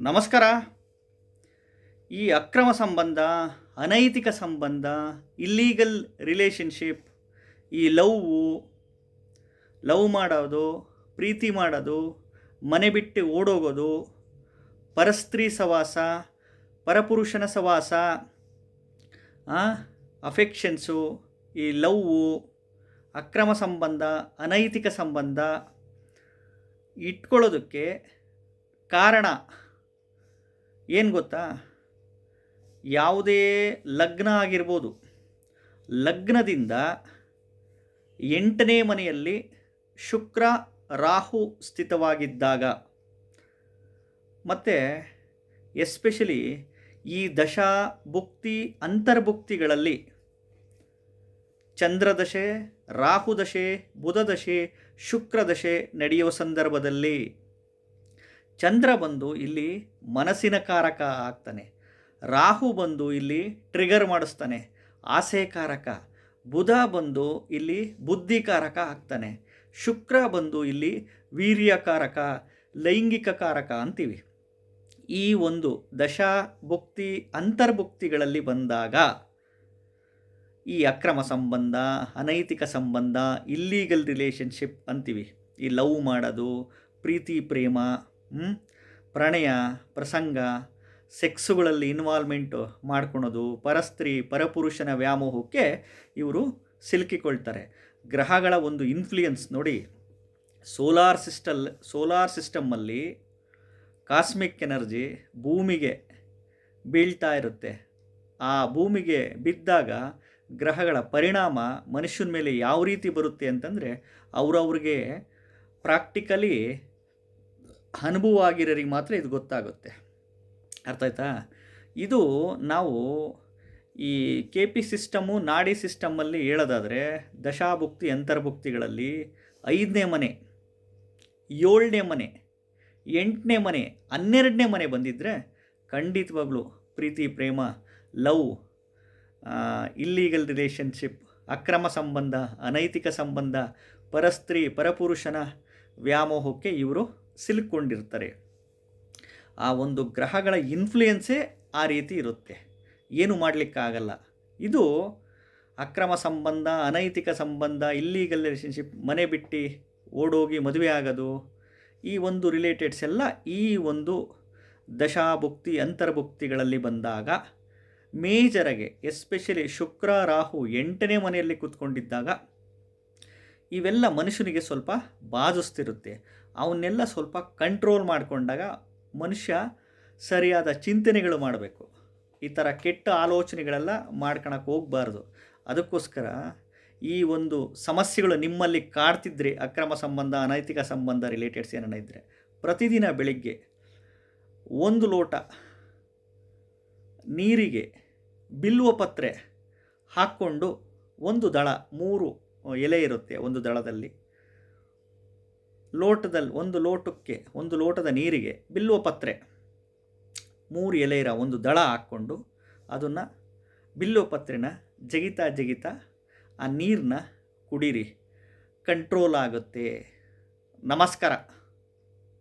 ನಮಸ್ಕಾರ. ಈ ಅಕ್ರಮ ಸಂಬಂಧ, ಅನೈತಿಕ ಸಂಬಂಧ ಇಲ್ಲೀಗಲ್ ರಿಲೇಷನ್ಶಿಪ್ ಈ ಲವ್ ಲವ್ ಮಾಡೋದು, ಪ್ರೀತಿ ಮಾಡೋದು, ಮನೆ ಬಿಟ್ಟು ಓಡೋಗೋದು, ಪರಸ್ತ್ರೀ ಸವಾಸ, ಪರಪುರುಷನ ಸವಾಸ ಅಫೆಕ್ಷನ್ಸು ಈ ಲವ್ವು, ಅಕ್ರಮ ಸಂಬಂಧ, ಅನೈತಿಕ ಸಂಬಂಧ, ಇಟ್ಕೊಳ್ಳೋದಕ್ಕೆ ಕಾರಣ ಏನು ಗೊತ್ತಾ? ಯಾವುದೇ ಲಗ್ನ ಆಗಿರ್ಬೋದು, ಲಗ್ನದಿಂದ ಎಂಟನೇ ಮನೆಯಲ್ಲಿ ಶುಕ್ರ ರಾಹು ಸ್ಥಿತವಾಗಿದ್ದಾಗ, ಮತ್ತು ಎಸ್ಪೆಷಲಿ ಈ ದಶಾ ಭುಕ್ತಿ ಅಂತರ್ಭುಕ್ತಿಗಳಲ್ಲಿ ಚಂದ್ರದಶೆ ರಾಹುದಶೆ ಬುಧದಶೆ ಶುಕ್ರದಶೆ ನಡೆಯುವ ಸಂದರ್ಭದಲ್ಲಿ ಚಂದ್ರ ಬಂದು ಇಲ್ಲಿ ಮನಸ್ಸಿನ ಕಾರಕ ಆಗ್ತಾನೆ. ರಾಹು ಬಂದು ಇಲ್ಲಿ ಟ್ರಿಗರ್ ಮಾಡಿಸ್ತಾನೆ. ಆಸೆ ಕಾರಕ. ಬುಧ ಬಂದು ಇಲ್ಲಿ ಬುದ್ಧಿಕಾರಕ ಆಗ್ತಾನೆ. ಶುಕ್ರ ಬಂದು ಇಲ್ಲಿ ವೀರ್ಯಕಾರಕ ಲೈಂಗಿಕ ಕಾರಕ ಅಂತೀವಿ. ಈ ಒಂದು ದಶಾ ಭುಕ್ತಿ ಅಂತರ್ಭುಕ್ತಿಗಳಲ್ಲಿ ಬಂದಾಗ ಈ ಅಕ್ರಮ ಸಂಬಂಧ, ಅನೈತಿಕ ಸಂಬಂಧ ಇಲ್ಲೀಗಲ್ ರಿಲೇಷನ್ಶಿಪ್ ಅಂತೀವಿ. ಈ ಲವ್ ಮಾಡೋದು, ಪ್ರೀತಿ, ಪ್ರೇಮ? ಪ್ರಣಯ, ಪ್ರಸಂಗ, ಸೆಕ್ಸುಗಳಲ್ಲಿ ಇನ್ವಾಲ್ವ್ಮೆಂಟ್ ಮಾಡ್ಕೊಳೋದು, ಪರಸ್ತ್ರೀ, ಪರಪುರುಷನ ವ್ಯಾಮೋಹಕ್ಕೆ ಇವರು ಸಿಲುಕಿಕೊಳ್ತಾರೆ. ಗ್ರಹಗಳ ಒಂದು ಇನ್ಫ್ಲೂಯೆನ್ಸ್ ನೋಡಿ ಸೋಲಾರ್ ಸಿಸ್ಟಲ್ ಸೋಲಾರ್ ಸಿಸ್ಟಮ್ಮಲ್ಲಿ ಕಾಸ್ಮಿಕ್ ಎನರ್ಜಿ ಭೂಮಿಗೆ ಬೀಳ್ತಾ ಇರುತ್ತೆ. ಆ ಭೂಮಿಗೆ ಬಿದ್ದಾಗ ಗ್ರಹಗಳ ಪರಿಣಾಮ ಮನುಷ್ಯನ ಮೇಲೆ ಯಾವ ರೀತಿ ಬರುತ್ತೆ ಅಂತಂದರೆ, ಅವರವ್ರಿಗೆ ಪ್ರಾಕ್ಟಿಕಲಿ ಅನುಭವ ಆಗಿರೋರಿಗೆ ಮಾತ್ರ ಇದು ಗೊತ್ತಾಗುತ್ತೆ. ಅರ್ಥ ಆಯ್ತಾ? ಇದು ನಾವು ಈ ಕೆ ಪಿ ಸಿಸ್ಟಮು ನಾಡಿ ಸಿಸ್ಟಮಲ್ಲಿ ಹೇಳೋದಾದರೆ ದಶಾಭುಕ್ತಿ ಅಂತರ್ಭುಕ್ತಿಗಳಲ್ಲಿ ಐದನೇ ಮನೆ, ಏಳನೇ ಮನೆ, ಎಂಟನೇ ಮನೆ, ಹನ್ನೆರಡನೇ ಮನೆ ಬಂದಿದ್ದರೆ ಖಂಡಿತವಾಗ್ಲೂ ಪ್ರೀತಿ, ಪ್ರೇಮ, ಲವ್ ಇಲ್ಲೀಗಲ್ ರಿಲೇಷನ್ಶಿಪ್ ಅಕ್ರಮ ಸಂಬಂಧ, ಅನೈತಿಕ ಸಂಬಂಧ, ಪರಸ್ತ್ರೀ, ಪರಪುರುಷನ ವ್ಯಾಮೋಹಕ್ಕೆ ಇವರು ಸಿಲುಕೊಂಡಿರ್ತಾರೆ. ಆ ಒಂದು ಗ್ರಹಗಳ ಇನ್ಫ್ಲುಯೆನ್ಸೇ ಆ ರೀತಿ ಇರುತ್ತೆ. ಏನು ಮಾಡಲಿಕ್ಕಾಗಲ್ಲ. ಇದು ಅಕ್ರಮ ಸಂಬಂಧ, ಅನೈತಿಕ ಸಂಬಂಧ ಇಲ್ಲೀಗಲ್ ರಿಲೇಷನ್ಶಿಪ್ ಮನೆ ಬಿಟ್ಟು ಓಡೋಗಿ ಮದುವೆ ಆಗೋದು, ಈ ಒಂದು ರಿಲೇಟೆಡ್ಸ್ ಎಲ್ಲ ಈ ಒಂದು ದಶಾಭುಕ್ತಿ, ಅಂತರ್ಭುಕ್ತಿಗಳಲ್ಲಿ ಬಂದಾಗ ಮೇಜರಾಗೆ ಎಸ್ಪೆಷಲಿ ಶುಕ್ರ, ರಾಹು ಎಂಟನೇ ಮನೆಯಲ್ಲಿ ಕೂತ್ಕೊಂಡಿದ್ದಾಗ ಇವೆಲ್ಲ ಮನುಷ್ಯನಿಗೆ ಸ್ವಲ್ಪ ಬಾಧಿಸ್ತಿರುತ್ತೆ. ಅವನ್ನೆಲ್ಲ ಸ್ವಲ್ಪ ಕಂಟ್ರೋಲ್ ಮಾಡಿಕೊಂಡಾಗ ಮನುಷ್ಯ ಸರಿಯಾದ ಚಿಂತನೆಗಳು ಮಾಡಬೇಕು. ಈ ಥರ ಕೆಟ್ಟ ಆಲೋಚನೆಗಳೆಲ್ಲ ಮಾಡ್ಕೊಳಕ್ಕೆ ಹೋಗಬಾರ್ದು. ಅದಕ್ಕೋಸ್ಕರ ಈ ಒಂದು ಸಮಸ್ಯೆಗಳು ನಿಮ್ಮಲ್ಲಿ ಕಾಡ್ತಿದ್ರೆ, ಅಕ್ರಮ ಸಂಬಂಧ, ಅನೈತಿಕ ಸಂಬಂಧ ರಿಲೇಟೆಡ್ಸ್ ಏನಾರ ಇದ್ದರೆ ಪ್ರತಿದಿನ ಬೆಳಿಗ್ಗೆ ಒಂದು ಲೋಟ ನೀರಿಗೆ ಬಿಲ್ಲುವ ಪತ್ರೆ ಹಾಕ್ಕೊಂಡು ಒಂದು ದಳ, ಮೂರು ಎಲೆ ಇರುತ್ತೆ ಒಂದು ದಳದಲ್ಲಿ. ಲೋಟದಲ್ಲಿ ಒಂದು ಲೋಟಕ್ಕೆ, ಒಂದು ಲೋಟದ ನೀರಿಗೆ ಬಿಲ್ಲುವ ಪತ್ರೆ. ಮೂರು ಎಲೆ ಇರೋ, ಒಂದು ದಳ ಹಾಕ್ಕೊಂಡು ಅದನ್ನು ಬಿಲ್ಲುವ ಪತ್ರೆನ ಜಗಿತಾ ಜಗಿತಾ ಆ ನೀರನ್ನ ಕುಡೀರಿ. ಕಂಟ್ರೋಲ್ ಆಗುತ್ತೆ. ನಮಸ್ಕಾರ.